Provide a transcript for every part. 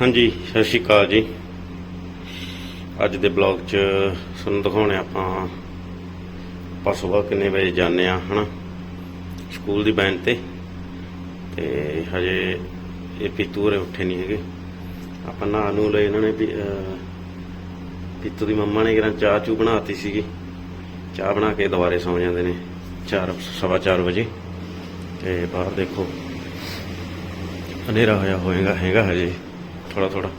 ਹਾਂਜੀ ਸਤਿ ਸ਼੍ਰੀ ਅਕਾਲ ਜੀ। ਅੱਜ ਦੇ ਬਲੌਗ 'ਚ ਤੁਹਾਨੂੰ ਦਿਖਾਉਣੇ ਆਪਾਂ ਆਪਾਂ ਸੁਬਾਹ ਕਿੰਨੇ ਵਜੇ ਜਾਂਦੇ ਆ ਹਨਾ? ਸਕੂਲ ਦੀ ਬੈਂਡ ਤੇ। ਤੇ ਹਜੇ ਇਹ ਪੀਤੂ ਹੋਰੇ ਉੱਠੇ ਨਹੀਂ ਹੈਗੇ। ਆਪਾਂ ਨਹਾ ਨੂੰ ਲਏ ਇਹਨਾਂ ਨੇ ਵੀ, ਪੀਤੂ ਦੀ ਮੰਮਾ ਨੇ ਕਿਹਾ ਚਾਹ ਚੂ ਬਣਾਤੀ ਸੀਗੀ। ਚਾਹ ਬਣਾ ਕੇ ਦੁਬਾਰੇ ਸੌ ਜਾਂਦੇ ਨੇ 4 ਸਵਾ ਚਾਰ ਵਜੇ। ਤੇ ਬਾਹਰ ਦੇਖੋ ਹਨੇਰਾ ਹੋਇਆ ਹੋਏਗਾ ਹੈਗਾ ਹਜੇ। ਥੋੜਾ ਥੋੜਾ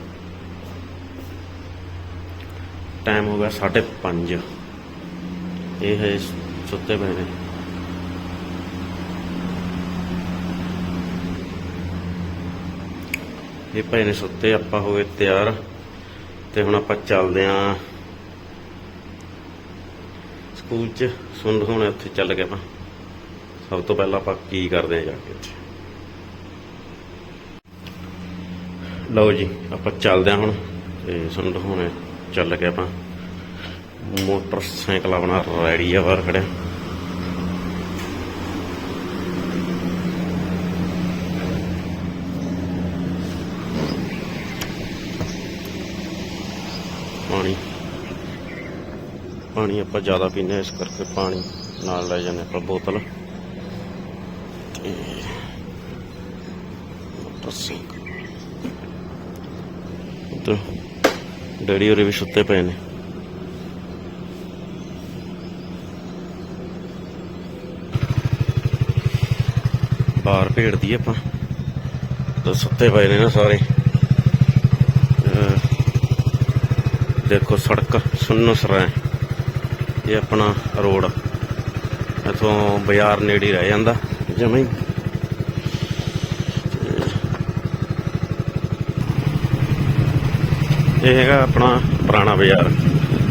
ਟਾਈਮ ਹੋ ਗਿਆ 5:30 ਇਹ ਹੈ ਸੁੱਤੇ ਪਏ ਨੇ। ਇਹ ਪਏ ਨੇ ਸੁੱਤੇ, ਆਪਾਂ ਹੋ ਗਏ ਤਿਆਰ। ਤੇ ਹੁਣ ਆਪਾਂ ਚੱਲਦੇ ਆਂ। ਸਕੂਲ ਚ ਸੁਣ ਹੁਣ ਉੱਥੇ ਚੱਲ ਗਏ ਆਪਾਂ। ਸਭ ਤੋਂ ਪਹਿਲਾਂ ਆਪਾਂ ਕੀ ਕਰਦੇ ਆਂ ਜਾ ਕੇ ਉੱਥੇ? ਲਓ ਜੀ, ਆਪਾਂ ਚੱਲਦੇ ਹਾਂ ਹੁਣ ਤੇ ਸਾਨੂੰ ਦਿਖਾਉਣੇ ਚੱਲ ਕੇ ਆਪਾਂ ਮੋਟਰਸਾਈਕਲ ਆਪਣਾ ਰੈਡੀ ਆ ਬਾਹਰ ਖੜਿਆ। ਪਾਣੀ। ਪਾਣੀ ਆਪਾਂ ਜ਼ਿਆਦਾ ਪੀਂਦੇ ਹਾਂ, ਇਸ ਕਰਕੇ ਪਾਣੀ ਨਾਲ ਲੈ ਜਾਂਦੇ ਆਪਾਂ ਬੋਤਲ। ਤੇ ਮੋਟਰਸਾਈਕਲ। ਉੱਧਰ ਡੈਡੀ ਹੋਰੇ ਵੀ ਸੁੱਤੇ ਪਏ ਨੇ। ਬਾਹਰ ਭੇੜਦੀ ਆਪਾਂ। ਤਾਂ ਸੁੱਤੇ ਪਏ ਨੇ ਨਾ ਸਾਰੇ। ਦੇਖੋ ਸੜਕ ਸੁੰਨ ਸਰਾ ਇਹ ਆਪਣਾ ਰੋਡ। ਇਥੋਂ ਬਾਜ਼ਾਰ ਨੇੜੇ ਰਹਿ ਜਾਂਦਾ। ਜਮਾਂ ਇਹ ਹੈਗਾ ਆਪਣਾ ਪੁਰਾਣਾ ਬਾਜ਼ਾਰ।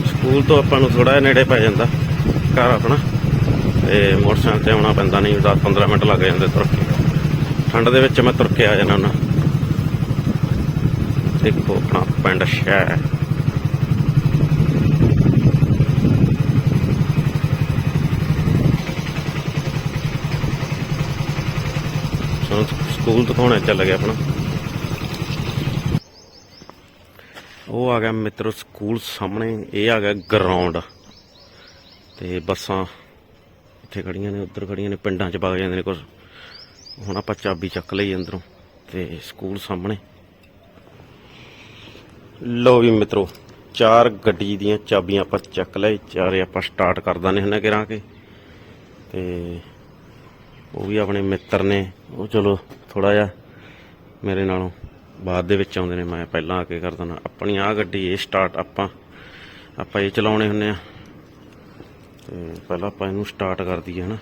ਸਕੂਲ ਤੋਂ ਆਪਾਂ ਨੂੰ ਥੋੜਾ ਜਿਹਾ ਨੇੜੇ ਪੈ ਜਾਂਦਾ, ਘਰ ਆਪਣਾ। ਤੇ ਮੋਟਰਸਾਈਕਲ ਤੇ ਆਉਣਾ ਪੈਂਦਾ ਨਹੀਂ 10 15 ਮਿੰਟ ਲੱਗ ਜਾਂਦੇ ਤੁਰ ਕੇ। ਠੰਡ ਦੇ ਵਿੱਚ ਮੈਂ ਤੁਰ ਕੇ ਆ ਜਾਂਦਾ ਹੁੰਦਾ। ਦੇਖੋ ਆਪਣਾ ਪਿੰਡ ਸ਼ਹਿਰ ਸਾਨੂੰ ਸਕੂਲ ਦਿਖਾਉਣਾ ਚੱਲ ਗਿਆ ਆਪਣਾ। ਉਹ ਆ ਗਿਆ ਮਿੱਤਰੋ ਸਕੂਲ ਸਾਹਮਣੇ, ਇਹ ਆ ਗਿਆ ਗਰਾਊਂਡ ਤੇ ਬੱਸਾਂ ਇੱਥੇ ਖੜੀਆਂ ਨੇ, ਉੱਧਰ ਖੜੀਆਂ ਨੇ, ਪਿੰਡਾਂ 'ਚ ਵਗ ਜਾਂਦੇ ਨੇ ਕੁਝ ਹੁਣ ਆਪਾਂ ਚਾਬੀ ਚੱਕ ਲਈ ਅੰਦਰੋਂ ਤੇ ਸਕੂਲ ਸਾਹਮਣੇ। ਲੋ ਵੀ ਮਿੱਤਰੋ, ਚਾਰ ਗੱਡੀ ਦੀਆਂ ਚਾਬੀਆਂ ਆਪਾਂ ਚੱਕ ਲਏ, ਚਾਰੇ ਆਪਾਂ ਸਟਾਰਟ ਕਰ ਦਾਨੇ ਹੁੰਨੇ ਕਿਰਾਂ ਕੇ। ਤੇ ਉਹ ਵੀ ਆਪਣੇ ਮਿੱਤਰ ਨੇ। ਉਹ ਚਲੋ ਥੋੜਾ ਜਿਹਾ ਮੇਰੇ ਨਾਲੋਂ ਬਾਅਦ ਦੇ ਵਿੱਚ ਆਉਂਦੇ ਨੇ, ਮੈਂ ਪਹਿਲਾਂ ਆ ਕੇ ਕਰ ਦਿੰਦਾ। ਆਪਣੀ ਆ ਗੱਡੀ, ਇਹ ਸਟਾਰਟ ਆਪਾਂ ਆਪਾਂ ਇਹ ਚਲਾਉਣੇ ਹੁੰਨੇ ਆ। ਤੇ ਪਹਿਲਾਂ ਆਪਾਂ ਇਹਨੂੰ ਸਟਾਰਟ ਕਰ ਦਈਏ, ਹਨਾ।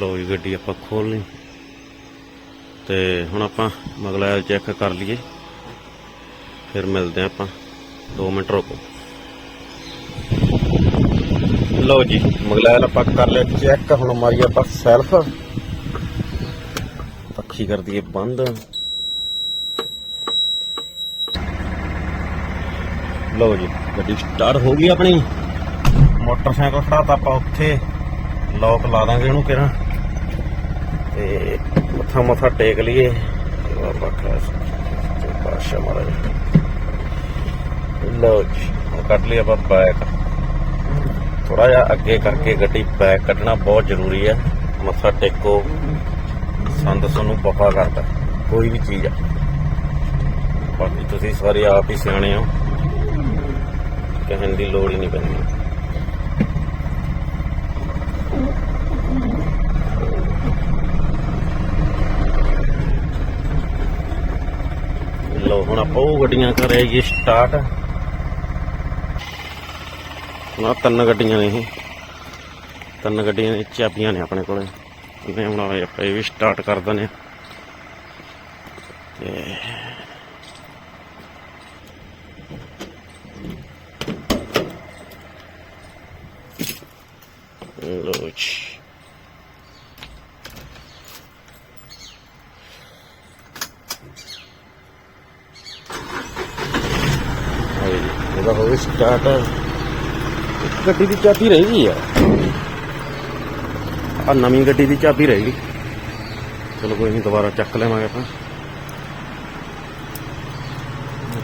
ਲੋ ਜੀ, ਗੱਡੀ ਆਪਾਂ ਖੋਲ ਲਈ ਤੇ ਹੁਣ ਆਪਾਂ ਮਗਲਾਇਲ ਚੈੱਕ ਕਰ ਲਈਏ। ਫਿਰ ਮਿਲਦੇ ਆ ਆਪਾਂ 2 ਮਿੰਟ ਰੁਕੋ। ਲਓ ਜੀ ਮਗਲਾਇਲ ਆਪਾਂ ਕਰ ਲਿਆ ਚੈੱਕ ਹੁਣ ਮਾਰੀ ਆਪਾਂ ਸੈਲਫ ਪੱਖੀ ਕਰ ਦਈਏ ਬੰਦ। ਲਓ ਜੀ, ਗੱਡੀ ਸਟਾਰਟ ਹੋ ਗਈ ਆਪਣੀ। ਮੋਟਰਸਾਈਕਲ ਖੜਾਤਾ ਆਪਾਂ ਉੱਥੇ। ਲੋਕ ਲਾ ਦਾਂਗੇ ਉਹਨੂੰ ਕਿਹੜਾ। ਤੇ ਮੱਥਾ ਮੱਥਾ ਟੇਕ ਲਈਏ। ਬਾਬਾ ਖਾਸ ਤੇ ਪਾਸ਼ਾ ਮਹਾਰਾਜ। ਲਓ ਜੀ ਕੱਢ ਲਈ ਆਪਾਂ ਬੈਕ ਥੋੜਾ ਜਿਹਾ ਅੱਗੇ ਕਰਕੇ ਗੱਡੀ ਬੈਕ ਕੱਢਣਾ ਬਹੁਤ ਜ਼ਰੂਰੀ ਹੈ। ਮੱਥਾ ਟੇਕੋ। ਸੰਦ ਤੁਹਾਨੂੰ ਪਫਾ ਕਰਦਾ ਕੋਈ ਵੀ ਚੀਜ਼ ਆ। ਬਾਕੀ ਤੁਸੀਂ ਸਾਰੇ ਆਪ ਹੀ ਸਿਆਣੇ ਹੋ। ਕਹਿਣ ਦੀ ਲੋੜ ਹੀ ਨਹੀਂ ਪੈਂਦੀ। ਲੋ ਹੁਣ ਆਪਾਂ ਉਹ ਗੱਡੀਆਂ ਕਰ ਆਈਏ ਸਟਾਰਟ ਨਾ ਤਿੰਨ ਗੱਡੀਆਂ ਨੇ ਇਹ। ਤਿੰਨ ਗੱਡੀਆਂ ਨੇ, ਚਾਬੀਆਂ ਨੇ ਆਪਣੇ ਕੋਲੇ। ਇਹਨੇ ਹੁਣ ਆਪਾਂ ਇਹ ਵੀ ਸਟਾਰਟ ਕਰ ਦਿੰਦੇ ਹਾਂ। ਤੇ ਲੋ ਇਹਦਾ ਹੋ ਸਟਾਰਟ ਗੱਡੀ ਦੀ ਚਾਬੀ ਰਹਿ ਗਈ ਆ। ਆ ਨਵੀਂ ਗੱਡੀ ਦੀ ਚਾਬੀ ਰਹਿ ਗਈ। ਚਲੋ ਕੋਈ ਨਹੀਂ, ਦੁਬਾਰਾ ਚੱਕ ਲਵਾਂਗੇ ਆਪਾਂ।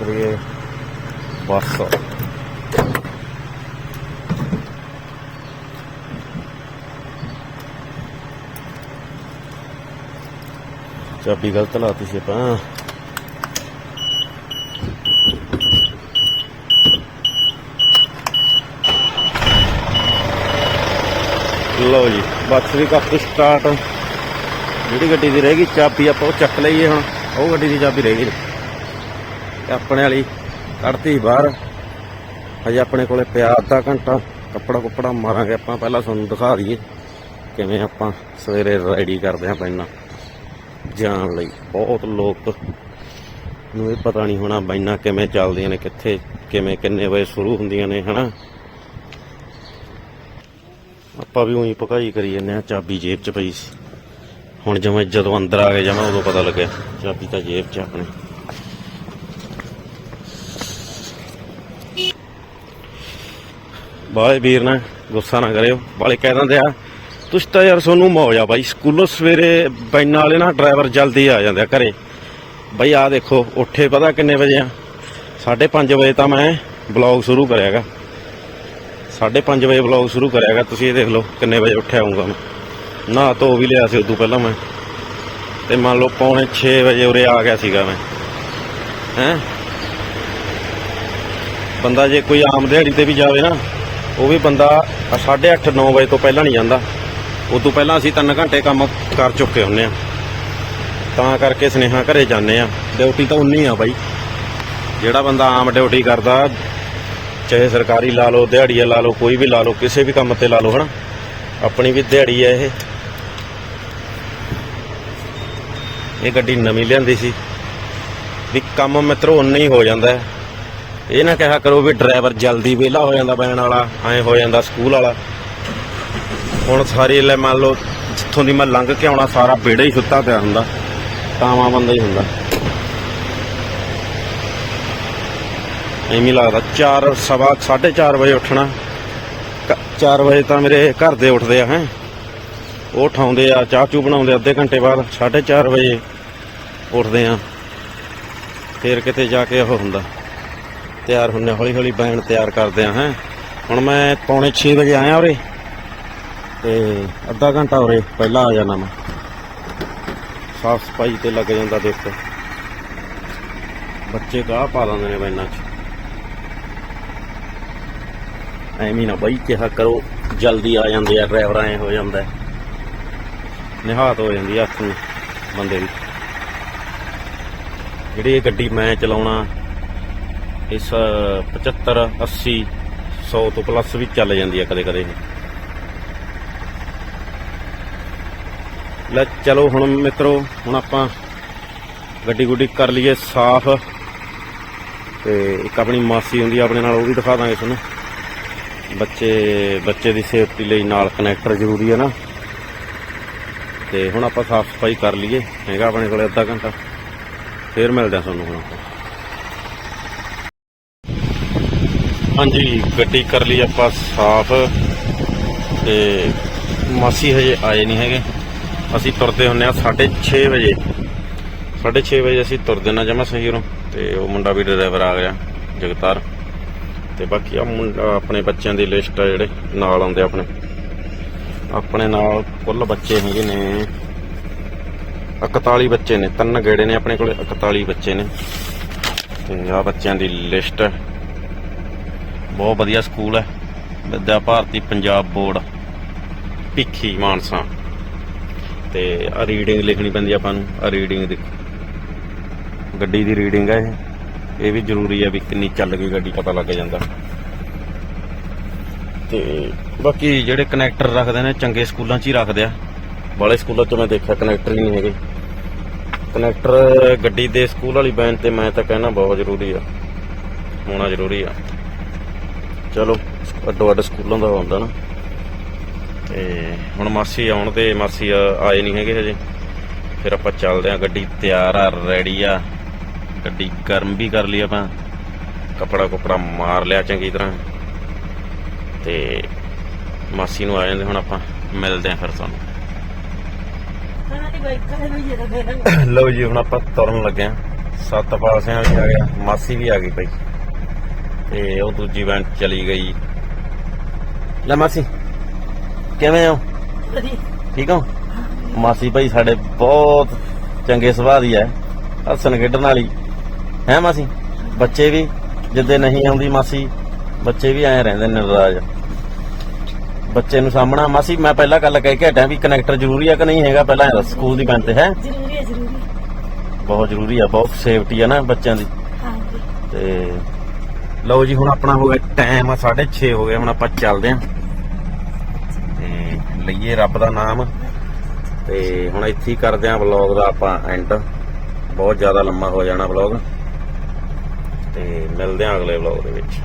ਕਰੀਏ ਬੱਸ। ਚਾਬੀ ਗਲਤ ਲਾਤੀ ਸੀ ਆਪਾਂ। ਲਓ ਜੀ। ਬੱਸ ਵੀ ਕੱਪ ਸਟਾਰਟ ਜਿਹੜੀ ਗੱਡੀ ਦੀ ਰਹਿ ਗਈ, ਚਾਬੀ ਆਪਾਂ ਉਹ ਚੱਕ ਲਈਏ ਹੁਣ। ਉਹ ਗੱਡੀ ਦੀ ਚਾਬੀ ਰਹਿ ਗਈ। ਤੇ ਆਪਣੇ ਵਾਲੀ ਕੱਢਤੀ ਬਾਹਰ। ਹਜੇ ਆਪਣੇ ਕੋਲੇ ਪਿਆ ਅੱਧਾ ਘੰਟਾ। ਕੱਪੜਾ ਕੁੱਪੜਾ ਮਾਰਾਂਗੇ ਆਪਾਂ, ਪਹਿਲਾਂ ਤੁਹਾਨੂੰ ਦਿਖਾ ਦਈਏ ਕਿਵੇਂ ਆਪਾਂ ਸਵੇਰੇ ਰੈਡੀ ਕਰਦੇ ਆਂ ਪੈਣਾ ਜਾਣ ਲਈ। ਬਹੁਤ ਲੋਕ ਨੂੰ ਇਹ ਪਤਾ ਨਹੀਂ ਹੋਣਾ ਬਾਈਨਾਂ ਕਿਵੇਂ ਚੱਲਦੀਆਂ ਨੇ, ਕਿੱਥੇ, ਕਿਵੇਂ, ਕਿੰਨੇ ਵਜੇ ਸ਼ੁਰੂ ਹੁੰਦੀਆਂ ਨੇ, ਹਨਾ? ਆਪਾਂ ਵੀ ਉਹੀ ਪਕਾਈ ਕਰੀ ਜਾਂਦੇ ਆ ਚਾਬੀ ਜੇਬ 'ਚ ਪਈ ਸੀ। ਹੁਣ ਜਿਵੇਂ ਜਦੋਂ ਅੰਦਰ ਆ ਗਏ ਜਮਾ ਉਦੋਂ ਪਤਾ ਲੱਗਿਆ, ਚਾਬੀ ਤਾਂ ਜੇਬ 'ਚ ਆ ਆਪਣੇ। ਬਾਲੇ ਵੀਰ ਨਾ, ਗੁੱਸਾ ਨਾ ਕਰਿਓ ਬਾਲੇ ਕਹਿ ਦਿੰਦੇ ਆ, ਤੁਸੀਂ ਤਾਂ ਯਾਰ ਸੋਨੂੰ ਮੌਜ ਆ ਬਾਈ, ਸਕੂਲੋਂ ਸਵੇਰੇ ਬੈਨਾਂ ਵਾਲੇ ਨਾ ਡਰਾਈਵਰ ਜਲਦੀ ਆ ਜਾਂਦੇ ਆ ਘਰੇ। ਬਈ ਆ ਦੇਖੋ, ਉੱਠੇ ਪਤਾ ਕਿੰਨੇ ਵਜੇ ਆ? 5:30 ਵਜੇ ਤਾਂ ਮੈਂ ਬਲੌਗ ਸ਼ੁਰੂ ਕਰਿਆਗਾ। 5:30 ਵਜੇ ਬਲੌਗ ਸ਼ੁਰੂ ਕਰਿਆਗਾ ਤੁਸੀਂ ਇਹ ਦੇਖ ਲਓ ਕਿੰਨੇ ਵਜੇ ਉੱਠਿਆ ਆਉਂਗਾ ਮੈਂ। ਨਾ ਧੋ ਵੀ ਲਿਆ ਸੀ ਉਦੋਂ ਪਹਿਲਾਂ ਮੈਂ। ਤੇ ਮੰਨ ਲਓ ਪੌਣੇ 6 ਵਜੇ ਉਰੇ ਆ ਗਿਆ ਸੀਗਾ ਮੈਂ। ਹੈ? ਬੰਦਾ ਜੇ ਕੋਈ ਆਮ ਦਿਹਾੜੀ ਤੇ ਵੀ ਜਾਵੇ ਨਾ, ਉਹ ਵੀ ਬੰਦਾ 8:30 9 ਵਜੇ ਤੋਂ ਪਹਿਲਾਂ ਨਹੀਂ ਜਾਂਦਾ। ਉਦੋਂ ਪਹਿਲਾਂ ਅਸੀਂ 3 ਘੰਟੇ ਕੰਮ ਕਰ ਚੁੱਕੇ ਹੁੰਨੇ ਆ। ਤਾਂ ਕਰਕੇ ਸਨੇਹਾ ਘਰੇ ਜਾਂਦੇ ਆ। ਡਿਊਟੀ ਤਾਂ ਉਨੀ ਆ ਬਾਈ। ਜਿਹੜਾ ਬੰਦਾ ਆਮ ਡਿਊਟੀ ਕਰਦਾ ਚਾਹੇ ਸਰਕਾਰੀ ਲਾ ਲਓ, ਦਿਹਾੜੀਆ ਲਾ ਲਓ, ਕੋਈ ਵੀ ਲਾ ਲਓ, ਕਿਸੇ ਵੀ ਕੰਮ ਤੇ ਲਾ ਲਓ, ਹਨਾ? ਆਪਣੀ ਵੀ ਦਿਹਾੜੀ ਹੈ ਇਹ। ਇਹ ਗੱਡੀ ਨਵੀਂ ਲਿਆਂਦੀ ਸੀ। ਵੀ ਕੰਮ ਮਿੱਤਰੋ ਉਨਾ ਹੀ ਹੋ ਜਾਂਦਾ ਇਹ ਨਾ ਕਿਹਾ ਕਰੋ ਵੀ ਡਰਾਈਵਰ ਜਲਦੀ ਵਿਹਲਾ ਹੋ ਜਾਂਦਾ ਬੈਣ ਵਾਲਾ, ਐ ਹੋ ਜਾਂਦਾ ਸਕੂਲ ਵਾਲਾ। ਹੁਣ ਸਾਰੀ ਲੈ ਮੰਨ ਲਓ, ਜਿੱਥੋਂ ਦੀ ਮੈਂ ਲੰਘ ਕੇ ਆਉਣਾ, ਸਾਰਾ ਬੇੜਾ ਹੀ ਸੁੱਤਾ ਪਿਆ ਹੁੰਦਾ। ਤਾਵਾ ਬੰਦਾ ਹੀ ਹੁੰਦਾ। ਐਵੇਂ ਲੱਗਦਾ 4 ਸਵਾ 4:30 ਵਜੇ ਉੱਠਣਾ। 4 ਵਜੇ ਤਾਂ ਮੇਰੇ ਘਰ ਦੇ ਉੱਠਦੇ ਆ, ਹੈ। ਉਹ ਉਠਾਉਂਦੇ ਆ, ਚਾਹ ਚੂ ਬਣਾਉਂਦੇ ਅੱਧੇ ਘੰਟੇ ਬਾਅਦ 4:30 ਵਜੇ ਉੱਠਦੇ ਆ। ਫੇਰ ਕਿਤੇ ਜਾ ਕੇ ਉਹ ਹੁੰਦਾ, ਤਿਆਰ ਹੁੰਨੇ ਹੌਲੀ ਹੌਲੀ ਬੈਣ ਤਿਆਰ ਕਰਦੇ ਆ, ਹੈ। ਹੁਣ ਮੈਂ ਪੌਣੇ 6 ਵਜੇ ਆਇਆ ਉਰੇ, ਤੇ ਅੱਧਾ ਘੰਟਾ ਉਰੇ ਪਹਿਲਾਂ ਆ ਜਾਣਾ ਮੈਂ। ਸਾਫ਼ ਸਫ਼ਾਈ ਤੇ ਲੱਗ ਜਾਂਦਾ ਦੇਖੋ ਬੱਚੇ ਗਾਹ ਪਾ ਦਿੰਦੇ ਨੇ ਬੈਨਾਂ 'ਚ ਐਵੇਂ ਨਾ ਬਾਈ, ਕਿਹਾ ਕਰੋ, ਜਲਦੀ ਆ ਜਾਂਦੇ ਆ ਡਰਾਈਵਰ ਐ ਹੋ ਜਾਂਦਾ ਹੈ। ਨਿਹਾਤ ਹੋ ਜਾਂਦੀ ਆ ਹੱਥ ਨੂੰ, ਬੰਦੇ ਦੀ। ਜਿਹੜੀ ਇਹ ਗੱਡੀ ਮੈਂ ਚਲਾਉਣਾ, ਇਸ 75 80 100 ਤੋਂ ਪਲੱਸ ਵੀ ਚੱਲ ਜਾਂਦੀ ਆ ਕਦੇ ਕਦੇ ਲੈ ਚਲੋ ਹੁਣ ਮਿੱਤਰੋ, ਹੁਣ ਆਪਾਂ ਗੱਡੀ ਗੁੱਡੀ ਕਰ ਲਈਏ ਸਾਫ਼। ਤੇ ਇੱਕ ਆਪਣੀ ਮਾਸੀ ਹੁੰਦੀ ਆ, ਆਪਣੇ ਨਾਲ ਉਹ ਵੀ ਦਿਖਾ ਦਾਂਗੇ ਤੁਹਾਨੂੰ। ਬੱਚੇ ਬੱਚੇ ਦੀ ਸੇਫਟੀ ਲਈ ਨਾਲ ਕਨੈਕਟਰ ਜ਼ਰੂਰੀ ਹੈ ਨਾ। ਤੇ ਹੁਣ ਆਪਾਂ ਸਾਫ਼ ਸਫ਼ਾਈ ਕਰ ਲਈਏ। ਹੈਗਾ ਆਪਣੇ ਕੋਲ ਅੱਧਾ ਘੰਟਾ। ਫੇਰ ਮਿਲਦੇ ਆ ਤੁਹਾਨੂੰ ਹੁਣ ਹਾਂਜੀ, ਗੱਡੀ ਕਰ ਲਈ ਆਪਾਂ ਸਾਫ਼। ਤੇ ਮਾਸੀ ਹਜੇ ਆਏ ਨਹੀਂ ਹੈਗੇ। ਅਸੀਂ ਤੁਰਦੇ ਹੁੰਨੇ ਆ 6:30 ਵਜੇ। 6:30 ਵਜੇ ਅਸੀਂ ਤੁਰ ਨਾ ਜਮਾ ਸਹੀ ਰੋਂ ਤੇ ਉਹ ਮੁੰਡਾ ਵੀ ਡਰਾਈਵਰ ਆ ਗਿਆ, ਜਗਤਾਰ। ਤੇ ਬਾਕੀ ਆ ਮੁੰਡਾ ਆਪਣੇ ਬੱਚਿਆਂ ਦੀ ਲਿਸਟ ਆ ਜਿਹੜੇ ਨਾਲ ਆਉਂਦੇ ਆਪਣੇ। ਆਪਣੇ ਨਾਲ ਕੁੱਲ ਬੱਚੇ ਹੈਗੇ ਨੇ 41 ਬੱਚੇ ਨੇ, ਤਿੰਨ ਗੇੜੇ ਨੇ ਆਪਣੇ ਕੋਲੇ 41 ਬੱਚੇ ਨੇ। ਤੇ ਆ ਬੱਚਿਆਂ ਦੀ ਲਿਸਟ ਹੈ ਬਹੁਤ ਵਧੀਆ ਸਕੂਲ ਹੈ ਵਿਦਿਆ ਭਾਰਤੀ ਪੰਜਾਬ ਬੋਰਡ, ਭਿੱਖੀ ਮਾਨਸਾ। ਤੇ ਆ ਰੀਡਿੰਗ ਲਿਖਣੀ ਪੈਂਦੀ ਆਪਾਂ ਨੂੰ, ਆ ਰੀਡਿੰਗ ਦੇਖੋ। ਗੱਡੀ ਦੀ ਰੀਡਿੰਗ ਹੈ ਇਹ। ਇਹ ਵੀ ਜ਼ਰੂਰੀ ਆ ਵੀ ਕਿੰਨੀ ਚੱਲ ਗਈ ਗੱਡੀ ਪਤਾ ਲੱਗ ਜਾਂਦਾ। ਤੇ ਬਾਕੀ ਜਿਹੜੇ ਕਨੈਕਟਰ ਰੱਖਦੇ ਨੇ, ਚੰਗੇ ਸਕੂਲਾਂ 'ਚ ਹੀ ਰੱਖਦੇ ਆ। ਬਾਲੇ ਸਕੂਲਾਂ 'ਚ ਮੈਂ ਦੇਖਿਆ ਕਨੈਕਟਰ ਹੀ ਨਹੀਂ ਹੈਗੇ। ਕਨੈਕਟਰ ਗੱਡੀ ਦੇ ਸਕੂਲ ਵਾਲੀ ਬੈਨ ਤੇ ਮੈਂ ਤਾਂ ਕਹਿਣਾ ਬਹੁਤ ਜ਼ਰੂਰੀ ਆ। ਹੋਣਾ ਜ਼ਰੂਰੀ ਆ। ਚਲੋ, ਅੱਡੋ ਅੱਡ ਸਕੂਲਾਂ ਦਾ ਹੁੰਦਾ ਨਾ। ਤੇ ਹੁਣ ਮਾਸੀ ਆਉਣ ਤੇ ਮਾਸੀ ਆਏ ਨਹੀਂ ਹੈਗੇ ਹਜੇ। ਫਿਰ ਆਪਾਂ ਚੱਲਦੇ ਆ, ਗੱਡੀ ਤਿਆਰ ਆ ਰੈਡੀ ਆ। ਗੱਡੀ ਗਰਮ ਵੀ ਕਰ ਲਈ ਆਪਾਂ। ਕਪੜਾ ਕੁਪੜਾ ਮਾਰ ਲਿਆ ਚੰਗੀ ਤਰ੍ਹਾਂ। ਤੇ ਮਾਸੀ ਨੂੰ ਆ ਜਾਂਦੇ ਹੁਣ ਆਪਾਂ ਮਿਲਦੇ ਆ ਫਿਰ ਤੁਹਾਨੂੰ। ਲਓ ਜੀ ਹੁਣ ਆਪਾਂ ਤੁਰਨ ਲੱਗੇ ਆ ਸਤਪਾਲ ਸਿੰਘ ਵੀ ਆ ਗਿਆ ਮਾਸੀ ਵੀ ਆ ਗਈ ਭਾਈ ਤੇ ਉਹ ਦੂਜੀ ਵੈਨ ਚਲੀ ਗਈ। ਲੈ ਮਾਸੀ ਕਿਵੇਂ ਹੋ? ਠੀਕ ਹੋ? ਮਾਸੀ ਭਾਈ ਸਾਡੇ ਬਹੁਤ ਚੰਗੇ ਸੁਭਾਅ ਦੀ ਹੈ। ਹੱਸਣ ਖੇਡਣ ਵਾਲੀ। ਹੈ ਮਾਸੀ? ਬੱਚੇ ਵੀ ਜਿੱਦੇ ਨਹੀਂ ਆਉਂਦੀ ਮਾਸੀ ਬੱਚੇ ਵੀ ਐਂ ਰਹਿੰਦੇ ਨੇ ਨਰਾਜ਼। ਬੱਚੇ ਨੂੰ ਸਾਹਮਣਾ ਮਾਸੀ ਮੈਂ ਪਹਿਲਾਂ ਗੱਲ ਕਹਿ ਕੇ ਹਟਿਆ ਵੀ ਕਨੈਕਟਰ ਜ਼ਰੂਰੀ ਆ ਕਿ ਨਹੀਂ ਹੈਗਾ? ਪਹਿਲਾਂ ਇਹ ਦੱਸ, ਸਕੂਲ ਦੀ ਬੰਦ ਤੇ ਹੈ? ਜ਼ਰੂਰੀ ਹੈ ਜ਼ਰੂਰੀ ਬਹੁਤ ਜ਼ਰੂਰੀ ਆ ਬਹੁਤ ਸੇਫਟੀ ਆ ਨਾ ਬੱਚਿਆਂ ਦੀ। ਹਾਂਜੀ। ਤੇ ਲਓ ਜੀ ਹੁਣ ਆਪਣਾ ਹੋ ਗਿਆ ਟਾਈਮ ਆ 6:30 ਹੋ ਗਿਆ ਹੁਣ ਆਪਾਂ ਚੱਲਦੇ ਆਂ। ਤੇ ਲਈਏ ਰੱਬ ਦਾ ਨਾਮ। ਤੇ ਹੁਣ ਇੱਥੇ ਹੀ ਕਰਦੇ ਆਂ ਵਲੌਗ ਦਾ ਆਪਾਂ ਐਂਡ ਬਹੁਤ ਜ਼ਿਆਦਾ ਲੰਮਾ ਹੋ ਜਾਣਾ ਵਲੌਗ ਤੇ ਮਿਲਦੇ ਹਾਂ ਅਗਲੇ ਵਲੌਗ ਦੇ ਵਿੱਚ।